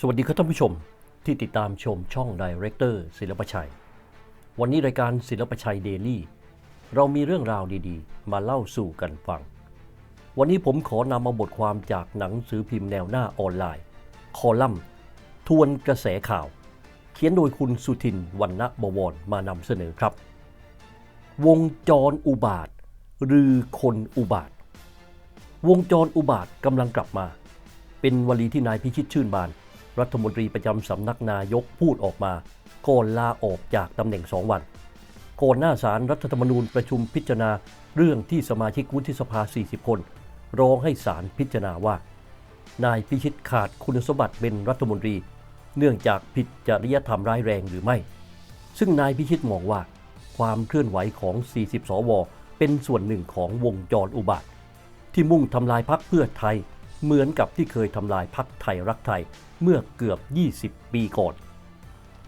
สวัสดีครับท่านผู้ชมที่ติดตามชมช่อง Director ศิลปชัย วันนี้รายการศิลปชัยเดลี่เรามีเรื่องราวดีๆ มาเล่าสู่กันฟัง วันนี้ผมขอนำมาบทความจากหนังสือพิมพ์แนวหน้าออนไลน์ คอลัมน์ ทวนกระแสข่าว เขียนโดยคุณสุทินวรรณบวรมานำเสนอครับ วงจรอุบาทหรือคนอุบาท วงจรอุบาทกำลังกลับมา เป็นวลีที่นายพิชิตชื่นบาน รัฐมนตรีประจำสำนักนายกพูดออกมาก่อนลาออกจากตำแหน่งสองวันก่อนหน้าสารรัฐธรรมนูญประชุมพิจารณาเรื่องที่สมาชิกวุฒิสภา 40 คน ร้องให้ศาลพิจารณาว่า นายพิชิตขาดคุณสมบัติเป็นรัฐมนตรี เนื่องจากผิดจริยธรรมร้ายแรงหรือไม่ ซึ่งนายพิชิตมองว่า ความเคลื่อนไหวของ 40 สว เป็นส่วนหนึ่งของวงจรอุบาท ที่มุ่งทำลายพักเพื่อไทย เหมือนกับที่เคยทำลายพักไทยรักไทยเมื่อเกือบ 20 ปีก่อน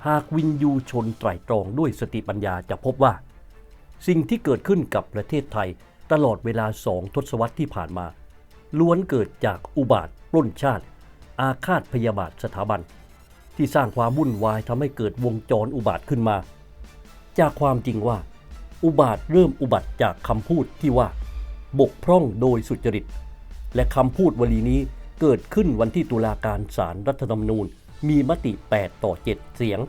หากวินยูชนไตรตรองด้วยสติปัญญาจะพบว่า สิ่งที่เกิดขึ้นกับประเทศไทยตลอดเวลาสองทศวรรษที่ผ่านมา ล้วนเกิดจากอุบาทปล้นชาติ อาฆาตพยาบาทสถาบัน ที่สร้างความวุ่นวายทำให้เกิดวงจรอุบาทขึ้นมา จากความจริงว่า อุบาทเริ่มอุบัติจากคำพูดที่ว่า บกพร่องโดยสุจริต และคำพูดวลีนี้เกิดขึ้นวันที่ตุลาการศาลรรัฐธรรมนูญ มีมติ 8 ต่อ 7 เสียง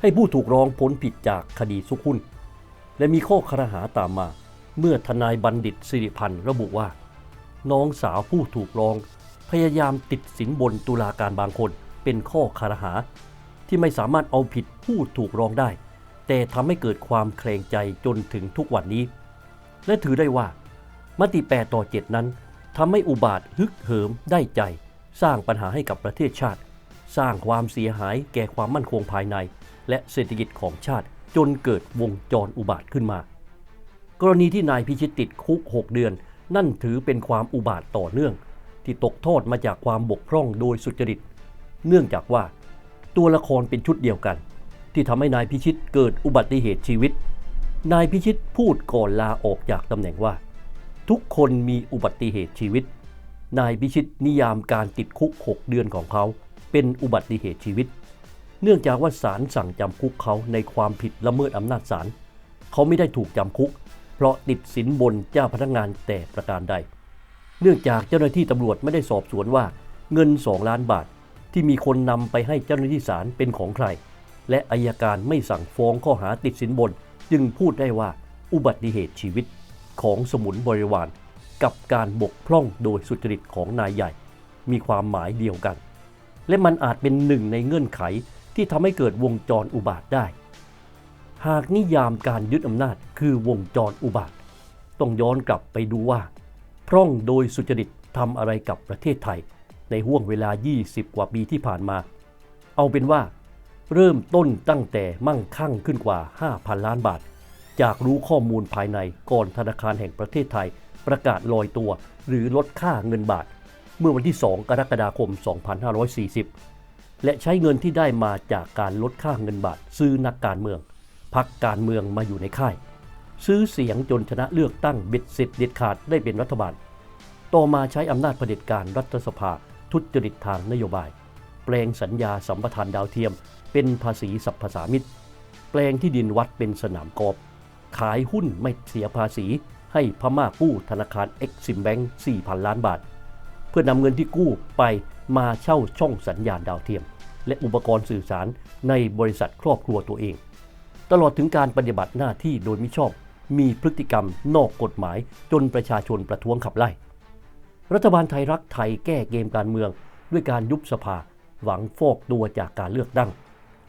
ให้ผู้ถูกร้องพ้นผิดจากคดีสุขุนและมีข้อครหาตามมา เมื่อทนายบัณฑิตสิริพันธ์ระบุว่า น้องสาวผู้ถูกร้อง พยายามติดสินบนตุลาการบางคนเป็นข้อคารหา ที่ไม่สามารถเอาผิดผู้ถูกร้องได้ แต่ทำให้เกิดความแคลงใจจนถึงทุกวันนี้ และถือได้ว่า มติ 8 ต่อ 7 นั้น ทำให้อุบาทฮึกเหิมได้ใจ สร้างปัญหาให้กับประเทศชาติ สร้างความเสียหายแก่ความมั่นคงภายใน และเศรษฐกิจของชาติ จนเกิดวงจรอุบาทขึ้นมา กรณีที่นายพิชิตติดคุก 6 เดือน นั่นถือเป็นความอุบาทต่อเนื่อง ที่ตกทอดมาจากความบกพร่องโดยสุจริต เนื่องจากว่า ตัวละครเป็นชุดเดียวกัน ที่ทำให้นายพิชิตเกิดอุบัติเหตุชีวิต นายพิชิตพูดก่อนลาออกจากตำแหน่งว่า ทุกคนมีอุบัติเหตุชีวิต นายพิชิตนิยามการติดคุก 6 เดือนของเขา เป็นอุบัติเหตุชีวิต เนื่องจากว่าศาลสั่งจำคุกเขาในความผิดละเมิดอำนาจศาลเขาไม่ได้ถูกจำคุก เพราะติดสินบนเจ้าพนักงานแต่ประการใด เนื่องจากเจ้าหน้าที่ตำรวจไม่ได้สอบสวนว่าเงิน 2 ล้านบาท ที่มีคนนำไปให้เจ้าหน้าที่ศาลเป็นของใคร และอายการไม่สั่งฟ้องข้อหาติดสินบน จึงพูดได้ว่าอุบัติเหตุชีวิต ของสมุนบริวาร กับการบกพร่องโดยสุจริตของนายใหญ่ มีความหมายเดียวกัน และมันอาจเป็นหนึ่งในเงื่อนไขที่ทำให้เกิดวงจรอุบาทได้ หากนิยามการยึดอำนาจคือวงจรอุบาท ต้องย้อนกลับไปดูว่า พร่องโดยสุจริตทำอะไรกับประเทศไทย ในห่วงเวลา 20 กว่าปีที่ผ่านมา เอาเป็นว่า เริ่มต้นตั้งแต่มั่งคั่งขึ้นกว่า 5,000 ล้านบาท จากรู้ข้อมูลภายในก่อนธนาคารแห่งประเทศไทย ประกาศลอยตัว หรือลดค่าเงินบาท เมื่อวันที่ 2 กรกฎาคม 2540 และใช้เงินที่ได้มาจากการลดค่าเงินบาท ซื้อนักการเมืองพักการเมืองมาอยู่ในค่าย ซื้อเสียงจนชนะเลือกตั้งเบ็ดเสร็จเด็ดขาดได้เป็นรัฐบาล ต่อมาใช้อำนาจเผด็จการรัฐสภาทุจริตทางนโยบาย แปลงสัญญาสัมปทานดาวเทียม เป็นภาษีสัพพสามิตแปลงที่ดินวัดเป็นสนามกอล์ฟ ขายหุ้นไม่เสียภาษี ให้พม่ากู้ธนาคารเอ็กซิมแบงค์4,000 ล้านบาท เพื่อนำเงินที่กู้ไปมาเช่าช่องสัญญาณดาวเทียม และอุปกรณ์สื่อสารในบริษัทครอบครัวตัวเอง ตลอดถึงการปฏิบัติหน้าที่โดยมิชอบ มีพฤติกรรมนอกกฎหมายจนประชาชนประท้วงขับไล่ รัฐบาลไทยรักไทยแก้เกมการเมือง ด้วยการยุบสภาหวังฟอกตัวจากการเลือกตั้ง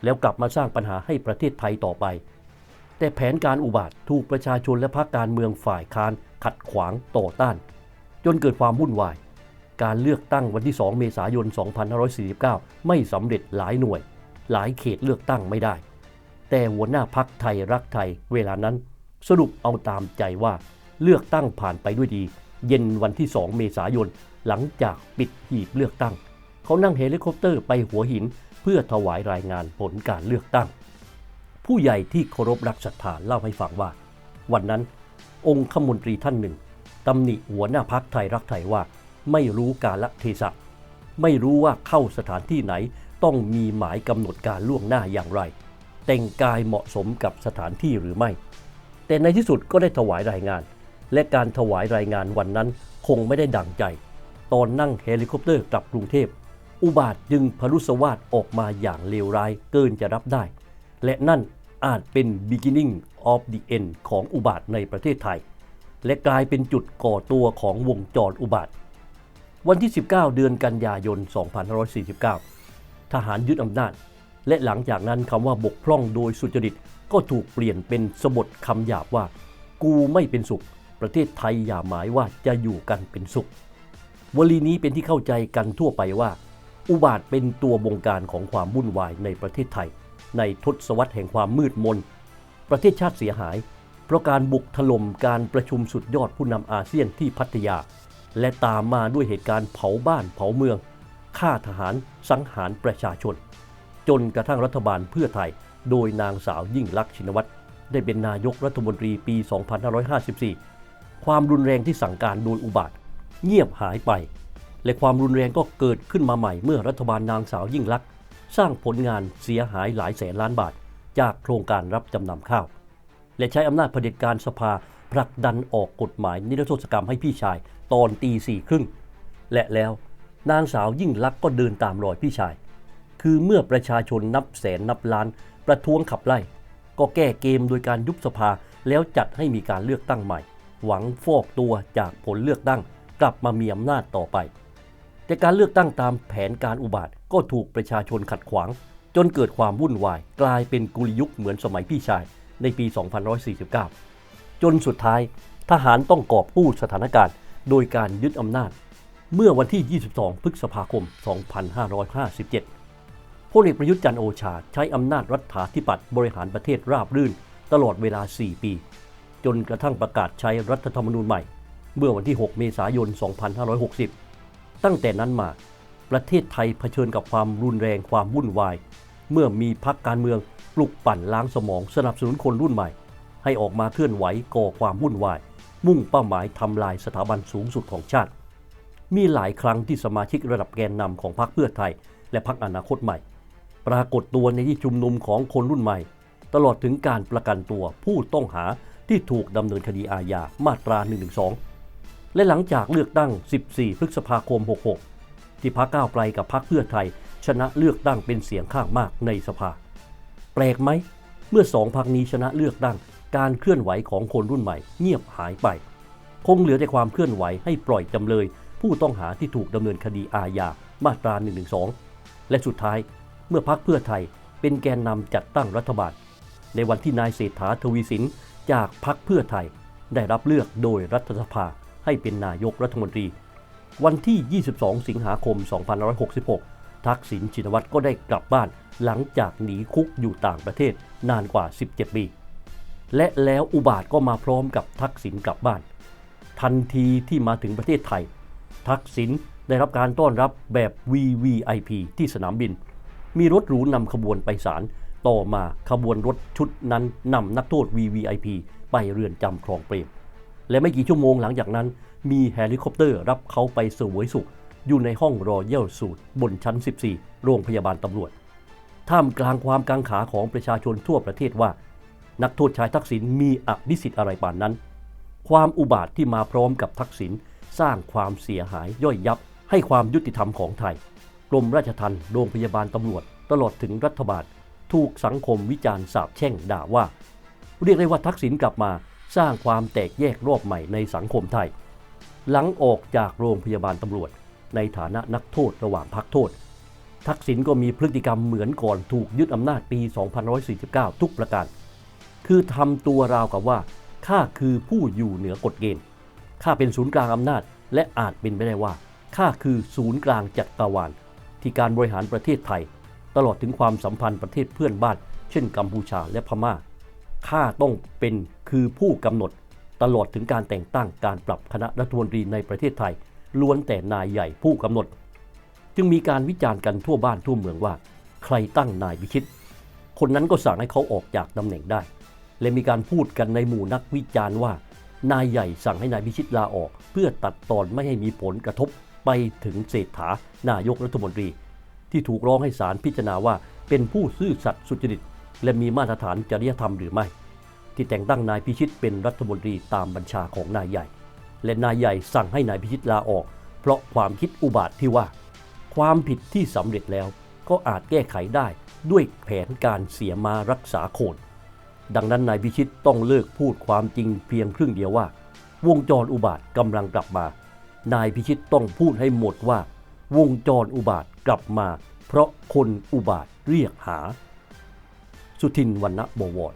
แล้วกลับมาสร้างปัญหาให้ประเทศไทยต่อไป แต่แผนการอุบาทถูกประชาชนและพรรคการเมืองฝ่ายค้านขัดขวางต่อต้าน จนเกิดความวุ่นวาย การเลือกตั้งวันที่ 2 เมษายน 2549 ไม่สำเร็จหลายหน่วย หลายเขตเลือกตั้งไม่ได้ แต่หัวหน้าพักไทยรักไทยเวลานั้น สรุปเอาตามใจว่าเลือกตั้งผ่านไปด้วยดี เย็นวันที่ 2 เมษายน หลังจากปิดหีบเลือกตั้ง เขานั่งเฮลิคอปเตอร์ไปหัวหิน เพื่อถวายรายงานผลการเลือกตั้ง ผู้ใหญ่ที่เคารพรักศรัทธาเล่าให้ฟังว่า วันนั้น องค์ขมนตรีท่านหนึ่งตำหนิหัวหน้าพักไทยรักไทยว่า ไม่รู้กาลเทศะ ไม่รู้ว่าเข้าสถานที่ไหนต้องมีหมายกำหนดการล่วงหน้าอย่างไร แต่งกายเหมาะสมกับสถานที่หรือไม่ แต่ในที่สุดก็ได้ถวายรายงาน และการถวายรายงานวันนั้นคงไม่ได้ดังใจ ตอนนั่งเฮลิคอปเตอร์กลับกรุงเทพอุบาทจึงพรุสวาสออกมาอย่างเลวร้ายเกินจะรับได้ และนั่นอาจเป็น beginning of the end ของอุบาทในประเทศไทย และกลายเป็นจุดก่อตัวของวงจรอุบาท วันที่ 19 เดือนกันยายน 2549 ทหารยึดอำนาจ และหลังจากนั้นคำว่าบกพร่องโดยสุจริตก็ถูกเปลี่ยนเป็นสบทคำหยาบว่า กูไม่เป็นสุข ประเทศไทยอย่าหมายว่าจะอยู่กันเป็นสุข วลีนี้เป็นที่เข้าใจกันทั่วไปว่า อุบาทเป็นตัวบงการของความวุ่นวายในประเทศไทย ในทศวรรษแห่งความมืดมน ประเทศชาติเสียหาย เพราะการบุกถล่มการประชุมสุดยอดผู้นำอาเซียนที่พัทยา และตามมาด้วยเหตุการณ์เผาบ้านเผาเมืองฆ่าทหารสังหารประชาชน จนกระทั่งรัฐบาลเพื่อไทย โดยนางสาวยิ่งลักษณ์ชินวัตรได้เป็นนายกรัฐมนตรีปี 2554 ความรุนแรงที่สั่งการโดยอุบาท เงียบหายไป และความรุนแรงก็เกิดขึ้นมาใหม่เมื่อรัฐบาลนางสาวยิ่งลักษณ์ สร้างผลงานเสียหายหลายแสนล้านบาท จากโครงการรับจำนำข้าว และใช้อำนาจเผด็จการสภาผลักดันออกกฎหมายนิรโทษกรรมให้พี่ชายตอนตีสี่ครึ่ง และแล้วนางสาวยิ่งลักษณ์ก็เดินตามรอยพี่ชาย คือเมื่อประชาชนนับแสนนับล้าน ประท้วงขับไล่ ก็แก้เกมโดยการยุบสภาแล้วจัดให้มีการเลือกตั้งใหม่ หวังฟอกตัวจากผลเลือกตั้ง กลับมามีอำนาจต่อไป แต่การเลือกตั้งตามแผนการอุบาทก็ถูกประชาชนขัดขวาง จนเกิดความวุ่นวาย กลายเป็นกุลยุคเหมือนสมัยพี่ชาย ในปี2549 จนสุดท้ายทหารต้องกอบกู้สถานการณ์ โดยการยึดอำนาจ เมื่อวันที่ 22 พฤษภาคม 2557พลเอกประยุทธ์จันโอชาใช้อำนาจรัฐาธิปัตย์บริหารประเทศราบรื่น ตลอดเวลา 4 ปี จนกระทั่งประกาศใช้รัฐธรรมนูญใหม่ เมื่อวันที่ 6 เมษายน 2560 ตั้งแต่นั้นมา ประเทศไทยเผชิญกับความรุนแรงความวุ่นวาย เมื่อมีพักการเมืองปลุกปั่นล้างสมองสนับสนุนคนรุ่นใหม่ ให้ออกมาเคลื่อนไหวก่อความวุ่นวาย มุ่งเป้าหมายทำลายสถาบันสูงสุดของชาติ มีหลายครั้งที่สมาชิกระดับแกนนำของพรรคเพื่อไทย และพรรคอนาคตใหม่ ปรากฏตัวในที่ชุมนุมของคนรุ่นใหม่ ตลอดถึงการประกันตัวผู้ต้องหาที่ถูกดำเนินคดีอาญามาตรา112 และหลังจากเลือกตั้ง 14 พฤษภาคม 66 ที่พรรคก้าวไกลกับพรรคเพื่อไทย ชนะเลือกตั้งเป็นเสียงข้างมากในสภา แปลกไหม เมื่อสองพรรคนี้ชนะเลือกตั้ง การเคลื่อนไหวของคนรุ่นใหม่ เงียบหายไป คงเหลือแต่ความเคลื่อนไหวให้ปล่อยจำเลย ผู้ต้องหาที่ถูกดำเนินคดีอาญา มาตรา 112 และสุดท้าย เมื่อพรรคเพื่อไทยเป็นแกนนำจัดตั้งรัฐบาล ในวันที่นายเศรษฐาทวีสินจากพรรคเพื่อไทยได้รับเลือกโดยรัฐสภา ให้เป็นนายกรัฐมนตรี วันที่ 22 สิงหาคม 2566 ทักษิณชินวัตรก็ได้กลับบ้านหลังจากหนีคุกอยู่ต่างประเทศนานกว่า 17 ปี และแล้วอุบาทก็มาพร้อมกับทักษิณกลับบ้าน ทันทีที่มาถึงประเทศไทย ทักษิณได้รับการต้อนรับแบบ VVIP ที่สนามบิน มีรถหรูนำขบวนไปศาลต่อมาขบวนรถชุดนั้นนำนักโทษ VVIP ไปเรือนจำคลองเปรม และไม่กี่ชั่วโมงหลังจากนั้น มีเฮลิคอปเตอร์รับเขาไปเสวยสุข อยู่ในห้องรอยัลสูตรบนชั้น 14 โรงพยาบาลตำรวจ ท่ามกลางความกังขาของประชาชนทั่วประเทศว่า นักโทษชายทักษิณมีอภิสิทธิ์อะไรป่านนั้น ความอุบาทที่มาพร้อมกับทักษิณสร้างความเสียหายย่อยยับ ให้ความยุติธรรมของไทยกรมราชทัณฑ์โรงพยาบาลตำรวจ ตลอดถึงรัฐบาล ถูกสังคมวิจารณ์สาบแช่งด่าว่า เรียกได้ว่าทักษิณกลับมา สร้างความแตกแยกรอบใหม่ในสังคมไทย หลังออกจากโรงพยาบาลตำรวจ ในฐานะนักโทษระหว่างพักโทษ ทักษิณก็มีพฤติกรรมเหมือนก่อนถูกยึดอำนาจปี 2549 ทุกประการ คือทำตัวราวกับว่าข้าคือผู้อยู่เหนือกฎเกณฑ์ข้าเป็นศูนย์กลางอำนาจ และอาจเป็นไปได้ว่าข้าคือศูนย์กลางจักรวาลที่การบริหารประเทศไทย ตลอดถึงความสัมพันธ์ประเทศเพื่อนบ้าน เช่นกัมพูชาและพม่าข้าต้องเป็น คือผู้กำหนดตลอดถึงการแต่งตั้งการปรับคณะรัฐมนตรีในประเทศไทย ล้วนแต่นายใหญ่ผู้กำหนด จึงมีการวิจารณ์กันทั่วบ้านทั่วเมืองว่า ใครตั้งนายวิชิต คนนั้นก็สั่งให้เขาออกจากตำแหน่งได้ และมีการพูดกันในหมู่นักวิจารณ์ว่า นายใหญ่สั่งให้นายวิชิตลาออก เพื่อตัดตอนไม่ให้มีผลกระทบไปถึงเศรษฐานายกรัฐมนตรี ที่ถูกร้องให้ศาลพิจารณาว่าเป็นผู้ซื่อสัตย์สุจริต และมีมาตรฐานจริยธรรมหรือไม่ ที่แต่งตั้งนายพิชิตเป็นรัฐมนตรีตามบัญชาของนายใหญ่ และนายใหญ่สั่งให้นายพิชิตลาออก เพราะความคิดอุบาทที่ว่า ความผิดที่สำเร็จแล้วก็อาจแก้ไขได้ด้วยแผนการเสียมารักษาโคนดังนั้นนายพิชิตต้องเลิกพูดความจริงเพียงครึ่งเดียวว่า วงจรอุบาทกำลังกลับมา นายพิชิตต้องพูดให้หมดว่า วงจรอุบาทกลับมา เพราะคนอุบาทเรียกหา สุทินวรรณบวร